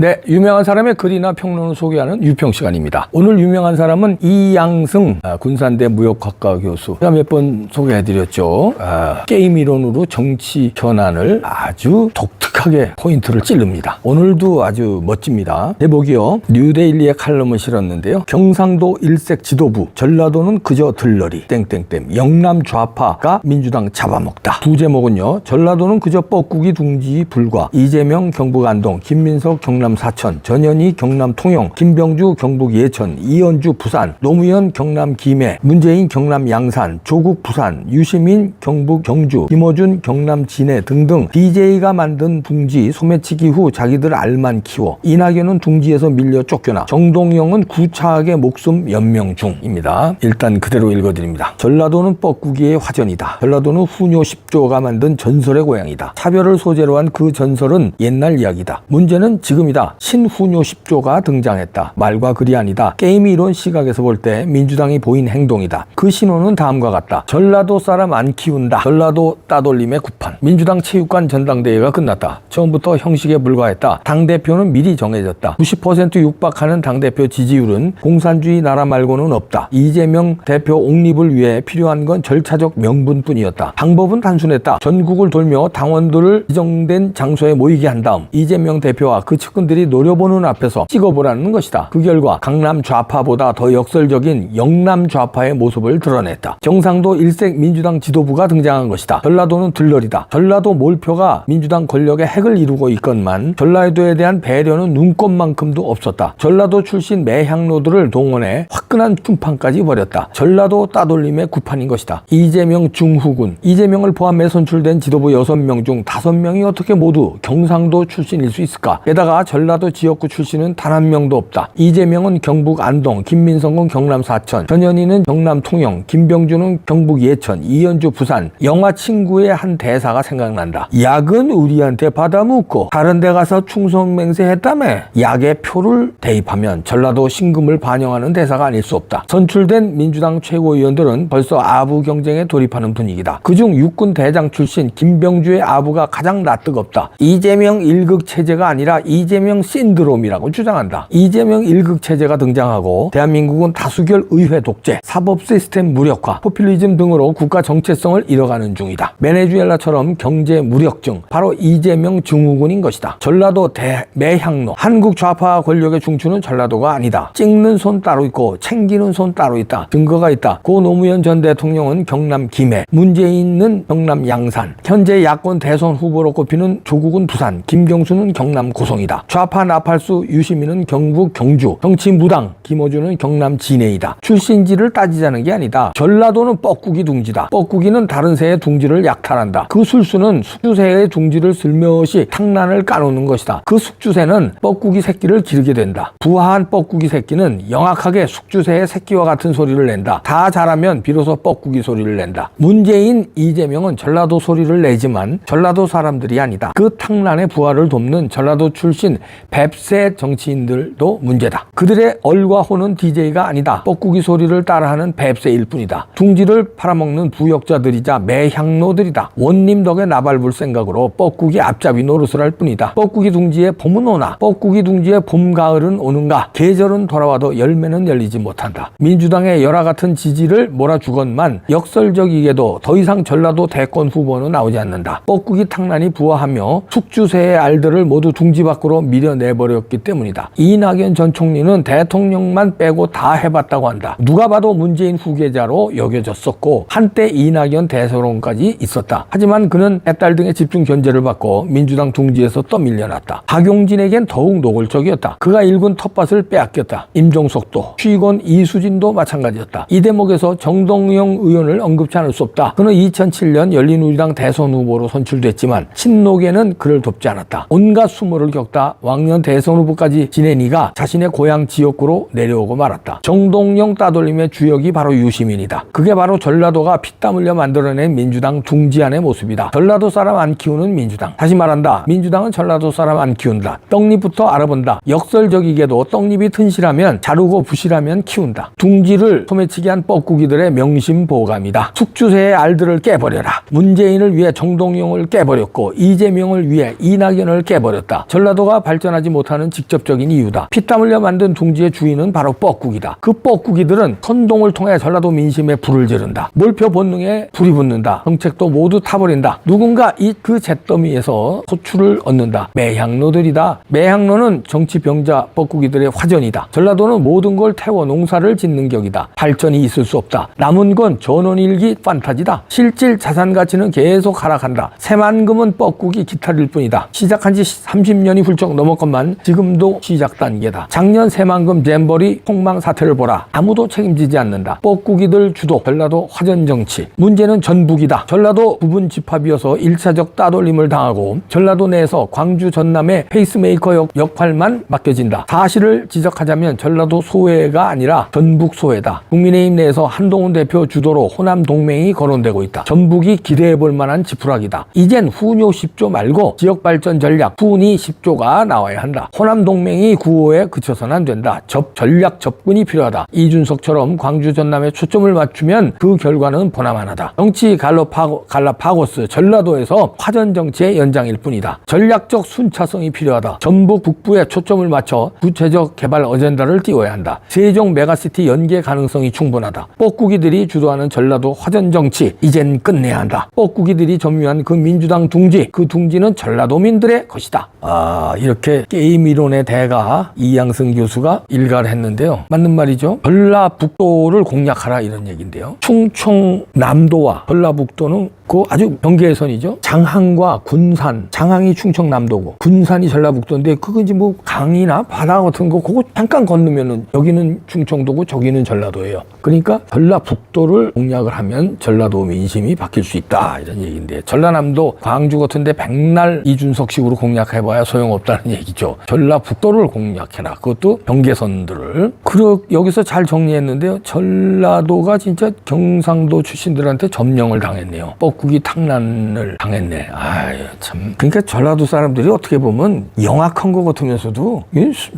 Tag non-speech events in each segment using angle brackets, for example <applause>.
네, 유명한 사람의 글이나 평론을 소개하는 유평 시간입니다. 오늘 유명한 사람은 이양승 아, 군산대 무역학과 교수. 제가 몇 번 소개해드렸죠. 아, 게임 이론으로 정치 현안을 아주 독특하게 포인트를 찌릅니다. 오늘도 아주 멋집니다. 대목이요. 뉴데일리에 칼럼을 실었는데요. 경상도 일색 지도부, 전라도는 그저 들러리, 땡땡땡, 영남 좌파가 민주당 잡아먹다. 부제목은요. 전라도는 그저 뻐꾸기 둥지 불과, 이재명 경북 안동, 김민석 경남 사천, 전현희 경남 통영, 김병주 경북 예천, 이현주 부산, 노무현 경남 김해, 문재인 경남 양산, 조국 부산, 유시민 경북 경주, 김어준 경남 진해 등등 DJ가 만든 둥지 소매치기 후 자기들 알만 키워 이낙연은 둥지에서 밀려 쫓겨나 정동영은 구차하게 목숨 연명 중입니다. 일단 그대로 읽어드립니다. 전라도는 뻐꾸기의 화전이다. 전라도는 후뇨 10조가 만든 전설의 고향이다. 차별을 소재로 한 그 전설은 옛날 이야기다. 문제는 지금이다. 신후뇨 10조가 등장했다. 말과 글이 아니다. 게임이 이런 시각에서 볼 때 민주당이 보인 행동이다. 그 신호는 다음과 같다. 전라도 사람 안 키운다. 전라도 따돌림의 구판. 민주당 체육관 전당대회가 끝났다. 처음부터 형식에 불과했다. 당대표는 미리 정해졌다. 90% 육박하는 당대표 지지율은 공산주의 나라 말고는 없다. 이재명 대표 옹립을 위해 필요한 건 절차적 명분뿐이었다. 방법은 단순했다. 전국을 돌며 당원들을 지정된 장소에 모이게 한 다음 이재명 대표와 그 측근 들이 노려보는 앞에서 찍어보라는 것이다. 그 결과 강남 좌파보다 더 역설적인 영남 좌파의 모습을 드러냈다. 경상도 일색 민주당 지도부가 등장한 것이다. 전라도는 들러리다. 전라도 몰표가 민주당 권력의 핵을 이루고 있건만 전라도에 대한 배려는 눈꼽만큼도 없었다. 전라도 출신 매향로들을 동원해 화끈한 춤판까지 벌였다. 전라도 따돌림의 구판인 것이다. 이재명 중후군 이재명을 포함해 선출된 지도부 6명 중 5명이 어떻게 모두 경상도 출신일 수 있을까? 게다가 전라도 지역구 출신은 단 한 명도 없다. 이재명은 경북 안동, 김민성은 경남 사천, 전현희는 경남 통영, 김병주는 경북 예천, 이현주 부산. 영화 친구의 한 대사가 생각난다. 약은 우리한테 받아묻고 다른 데 가서 충성맹세했다며 약의 표를 대입하면 전라도 신금을 반영하는 대사가 아닐 수 없다. 선출된 민주당 최고위원들은 벌써 아부 경쟁에 돌입하는 분위기다. 그중 육군 대장 출신 김병주의 아부가 가장 낯뜨겁다. 이재명 1극 체제가 아니라 이재명 신드롬이라고 주장한다. 이재명 1극 체제가 등장하고 대한민국은 다수결 의회 독재, 사법 시스템 무력화, 포퓰리즘 등으로 국가 정체성을 잃어가는 중이다. 베네수엘라처럼 경제 무력증, 바로 이재명 증후군인 것이다. 전라도 대매향로, 한국 좌파 권력의 중추는 전라도가 아니다. 찍는 손 따로 있고 챙기는 손 따로 있다. 증거가 있다. 고 노무현 전 대통령은 경남 김해, 문재인은 경남 양산, 현재 야권 대선 후보로 꼽히는 조국은 부산, 김경수는 경남 고성이다. 좌파 나팔수 유시민은 경북 경주, 정치 무당 김어준은 경남 진해이다. 출신지를 따지자는 게 아니다. 전라도는 뻐꾸기 둥지다. 뻐꾸기는 다른 새의 둥지를 약탈한다. 그 술수는 숙주새의 둥지를 슬며시 탕란을 까놓는 것이다. 그 숙주새는 뻐꾸기 새끼를 기르게 된다. 부화한 뻐꾸기 새끼는 영악하게 숙주새의 새끼와 같은 소리를 낸다. 다 자라면 비로소 뻐꾸기 소리를 낸다. 문재인, 이재명은 전라도 소리를 내지만 전라도 사람들이 아니다. 그 탕란의 부활을 돕는 전라도 출신 뱁새 정치인들도 문제다. 그들의 얼과 호는 DJ가 아니다. 뻐꾸기 소리를 따라하는 뱁새일 뿐이다. 둥지를 팔아먹는 부역자들이자 매향로들이다. 원님 덕에 나발불 생각으로 뻐꾸기 앞잡이 노릇을 할 뿐이다. 뻐꾸기 둥지에 봄은 오나 뻐꾸기 둥지에 봄 가을은 오는가 계절은 돌아와도 열매는 열리지 못한다. 민주당의 열화 같은 지지를 몰아주건만 역설적이게도 더 이상 전라도 대권 후보는 나오지 않는다. 뻐꾸기 탕란이 부화하며 숙주새의 알들을 모두 둥지 밖으로 밀어내버렸기 때문이다. 이낙연 전 총리는 대통령만 빼고 다 해봤다고 한다. 누가 봐도 문재인 후계자로 여겨졌었고 한때 이낙연 대서론까지 있었다. 하지만 그는 애딸 등의 집중 견제를 받고 민주당 둥지에서 떠밀려났다. 박용진에겐 더욱 노골적이었다. 그가 일군 텃밭을 빼앗겼다. 임종석도 취건 이수진도 마찬가지였다. 이 대목에서 정동영 의원을 언급치 않을 수 없다. 그는 2007년 열린우리당 대선 후보로 선출됐지만 친노계는 그를 돕지 않았다. 온갖 수모를 겪다 왕년 대선 후보까지 지내니가 자신의 고향 지역구로 내려오고 말았다. 정동영 따돌림의 주역이 바로 유시민이다. 그게 바로 전라도가 피땀 흘려 만들어낸 민주당 둥지안의 모습이다. 전라도 사람 안 키우는 민주당. 다시 말한다. 민주당은 전라도 사람 안 키운다. 떡잎부터 알아본다. 역설적이게도 떡잎이 튼실하면 자르고 부실하면 키운다. 둥지를 소매치기 한 뻐꾸기들의 명심보감이다. 숙주새의 알들을 깨버려라. 문재인을 위해 정동영을 깨버렸고 이재명을 위해 이낙연을 깨버렸다. 전라도가 발전하지 못하는 직접적인 이유다. 피땀 흘려 만든 둥지의 주인은 바로 뻐꾸기다. 그 뻐꾸기들은 선동을 통해 전라도 민심에 불을 지른다. 몰표 본능에 불이 붙는다. 정책도 모두 타버린다. 누군가 이 그 잿더미에서 소출을 얻는다. 매향로들이다. 매향로는 정치 병자 뻐꾸기들의 화전이다. 전라도는 모든 걸 태워 농사를 짓는 격이다. 발전이 있을 수 없다. 남은 건 전원일기 판타지다. 실질 자산 가치는 계속 하락한다. 새만금은 뻐꾸기 기타릴 뿐이다. 시작한 지 30년이 훌쩍 넘었건만 지금도 시작 단계다. 작년 새만금 잼버리 폭망 사태를 보라. 아무도 책임지지 않는다. 뻐꾸기들 주도 전라도 화전 정치. 문제는 전북이다. 전라도 부분 집합이어서 일차적 따돌림을 당하고 전라도 내에서 광주 전남의 페이스메이커 역, 역할만 맡겨진다. 사실을 지적하자면 전라도 소외가 아니라 전북 소외다. 국민의힘 내에서 한동훈 대표 주도로 호남 동맹이 거론되고 있다. 전북이 기대해 볼 만한 지푸라기다. 이젠 후뇨 10조 말고 지역 발전 전략 후니 10조가 나와야 한다. 호남 동맹이 구호에 그쳐서는 안 된다. 접 전략 접근이 필요하다. 이준석처럼 광주 전남에 초점을 맞추면 그 결과는 보나마나다. 정치 갈라파고, 갈라파고스 전라도에서 화전 정치의 연장일 뿐이다. 전략적 순차성이 필요하다. 전북 북부에 초점을 맞춰 구체적 개발 어젠다를 띄워야 한다. 세종 메가시티 연계 가능성이 충분하다. 뻐꾸기들이 주도하는 전라도 화전 정치 이젠 끝내야 한다. 뻐꾸기들이 점유한 그 민주당 둥지 그 둥지는 전라도민들의 것이다. 아 이렇게 게임 이론의 대가 이양승 교수가 일가를 했는데요. 맞는 말이죠. 전라북도를 공략하라 이런 얘기인데요. 충청남도와 전라북도는 그 아주 경계선이죠. 장항과 군산, 장항이 충청남도고 군산이 전라북도인데 그거 이제 뭐 강이나 바다 같은 거 그거 잠깐 건너면은 여기는 충청도고 저기는 전라도예요. 그러니까 전라북도를 공략을 하면 전라도 민심이 바뀔 수 있다 이런 얘기인데 전라남도 광주 같은데 백날 이준석식으로 공략해봐야 소용없다는 얘기죠. 전라북도를 공략해라. 그것도 경계선들을. 그러 여기서 잘 정리했는데요. 전라도가 진짜 경상도 출신들한테 점령을 당했네요. 뻐 꾸기 탕난을 당했네. 아유 참. 그러니까 전라도 사람들이 어떻게 보면 영악한 것 같으면서도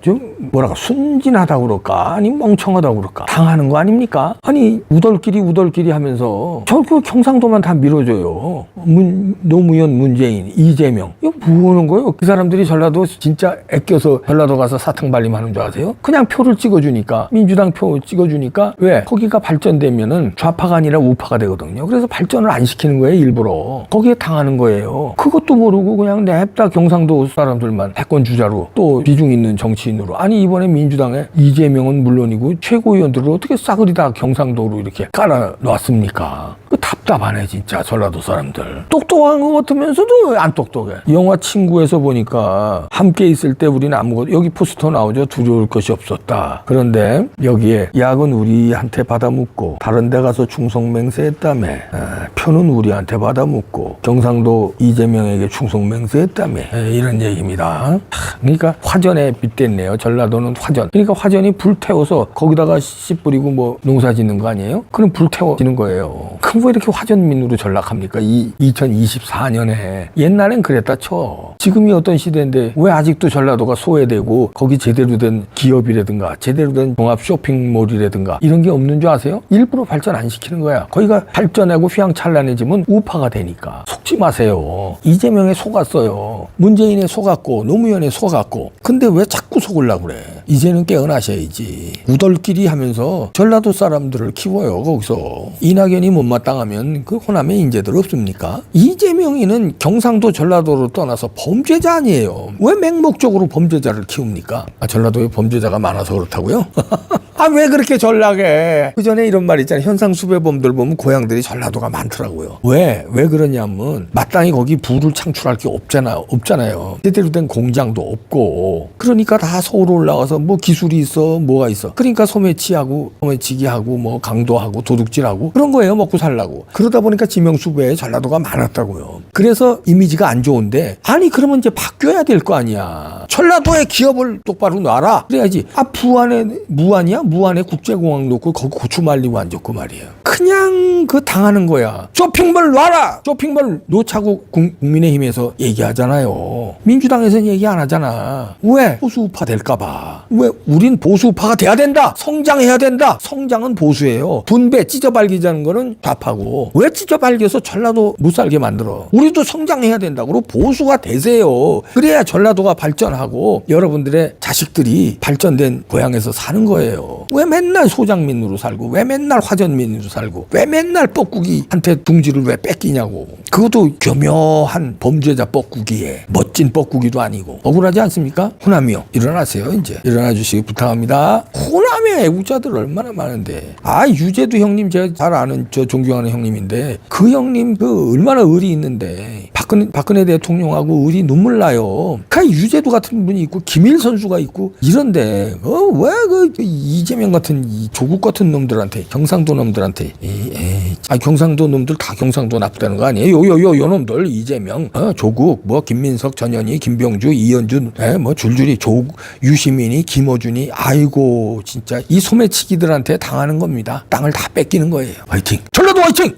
좀 뭐랄까 순진하다 그럴까 아니 멍청하다 그럴까 당하는 거 아닙니까? 아니 우덜끼리 우덜끼리 하면서 저그 경상도만 다 밀어줘요. 문, 노무현, 문재인, 이재명 이거 뭐 하는 거예요? 그 사람들이 전라도 진짜 애껴서 전라도 가서 사탕 발림하는 줄 아세요? 그냥 표를 찍어주니까 민주당 표 찍어주니까 왜 거기가 발전되면은 좌파가 아니라 우파가 되거든요. 그래서 발전을 안 시키는 거예요 일부러 거기에 당하는 거예요. 그것도 모르고 그냥 냅다 경상도 사람들만 대권 주자로 또 비중 있는 정치인으로 아니 이번에 민주당에 이재명은 물론이고 최고위원들을 어떻게 싸그리 다 경상도로 이렇게 깔아 놨습니까? 그 답 답하네 진짜 전라도 사람들. 똑똑한 것 같으면서도 안 똑똑해. 영화 친구에서 보니까 함께 있을 때 우리는 아무것도 여기 포스터 나오죠? 두려울 것이 없었다. 그런데 여기에 약은 우리한테 받아묻고 다른 데 가서 충성맹세했다며 에, 표는 우리한테 받아묻고 경상도 이재명에게 충성맹세했다며 에, 이런 얘기입니다. 하, 그러니까 화전에 빗댔네요 전라도는 화전. 그러니까 화전이 불태워서 거기다가 씨 뿌리고 뭐 농사 짓는 거 아니에요? 그럼 불태워지는 거예요. 그럼 왜 이렇게 화전민으로 전락합니까? 이 2024년에. 옛날엔 그랬다 쳐. 지금이 어떤 시대인데 왜 아직도 전라도가 소외되고 거기 제대로 된 기업이라든가 제대로 된 종합 쇼핑몰이라든가 이런 게 없는 줄 아세요? 일부러 발전 안 시키는 거야. 거기가 발전하고 휘황찬란해지면 우파가 되니까. 속지 마세요. 이재명에 속았어요. 문재인에 속았고 노무현에 속았고. 근데 왜 자꾸 속으려고 그래? 이제는 깨어나셔야지. 우덜끼리 하면서 전라도 사람들을 키워요 거기서. 이낙연이 못마땅하면 그 호남에 인재들 없습니까? 이재명이는 경상도 전라도로 떠나서 범죄자 아니에요. 왜 맹목적으로 범죄자를 키웁니까? 아, 전라도에 범죄자가 많아서 그렇다고요 <laughs> 아 왜 그렇게 전락해? 그 전에 이런 말 있잖아요. 현상 수배범들 보면 고향들이 전라도가 많더라고요. 왜? 왜 그러냐면 마땅히 거기 부를 창출할 게 없잖아 없잖아요. 제대로 된 공장도 없고. 그러니까 다 서울 올라와서 뭐 기술이 있어 뭐가 있어. 그러니까 소매치하고 소매치기하고 뭐 강도하고 도둑질하고 그런 거예요 먹고 살라고. 그러다 보니까 지명수배에 전라도가 많았다고요. 그래서 이미지가 안 좋은데 아니 그러면 이제 바뀌어야 될 거 아니야. 전라도의 기업을 똑바로 놔라. 그래야지. 아 부안에 무안이야 무안에 국제공항 놓고 거기 고추 말리고 앉았고 말이에요. 그냥 그 당하는 거야. 쇼핑몰 놔라! 쇼핑몰 놓자고 국- 국민의힘에서 얘기하잖아요. 민주당에서는 얘기 안 하잖아. 왜? 보수우파 될까봐. 왜? 우린 보수우파가 돼야 된다! 성장해야 된다! 성장은 보수예요. 분배, 찢어발기자는 거는 좌파고. 왜 찢어발겨서 전라도 못 살게 만들어? 우리도 성장해야 된다고 보수가 되세요. 그래야 전라도가 발전하고 여러분들의 자식들이 발전된 고향에서 사는 거예요. 왜 맨날 소장민으로 살고, 왜 맨날 화전민으로 살고, 왜 맨날 뻐꾸기한테 둥지를 왜 뺏기냐고. 그것도 교묘한 범죄자 뻐꾸기에 멋진 뻐꾸기도 아니고 억울하지 않습니까? 호남이요. 일어나세요, 이제. 일어나 주시기 부탁합니다. 호남의 애국자들 얼마나 많은데. 아, 유재두 형님 제가 잘 아는 저 존경하는 형님인데 그 형님 그 얼마나 의리 있는데 박근혜, 박근혜 대통령하고 의리 눈물 나요. 그 유재두 같은 분이 있고 김일 선수가 있고 이런데 어 왜그 이재명 같은 이 조국 같은 놈들한테 경상도 놈들한테 이, 에이, 아 경상도 놈들 다 경상도 나쁘다는 거 아니에요? 요요 요 요 놈들 이재명 어, 조국 뭐 김민석 전현희 김병주 이현준 에, 뭐 줄줄이 조 유시민이 김어준이 아이고 진짜 이 소매치기들한테 당하는 겁니다. 땅을 다 뺏기는 거예요. 화이팅. 전라도 화이팅.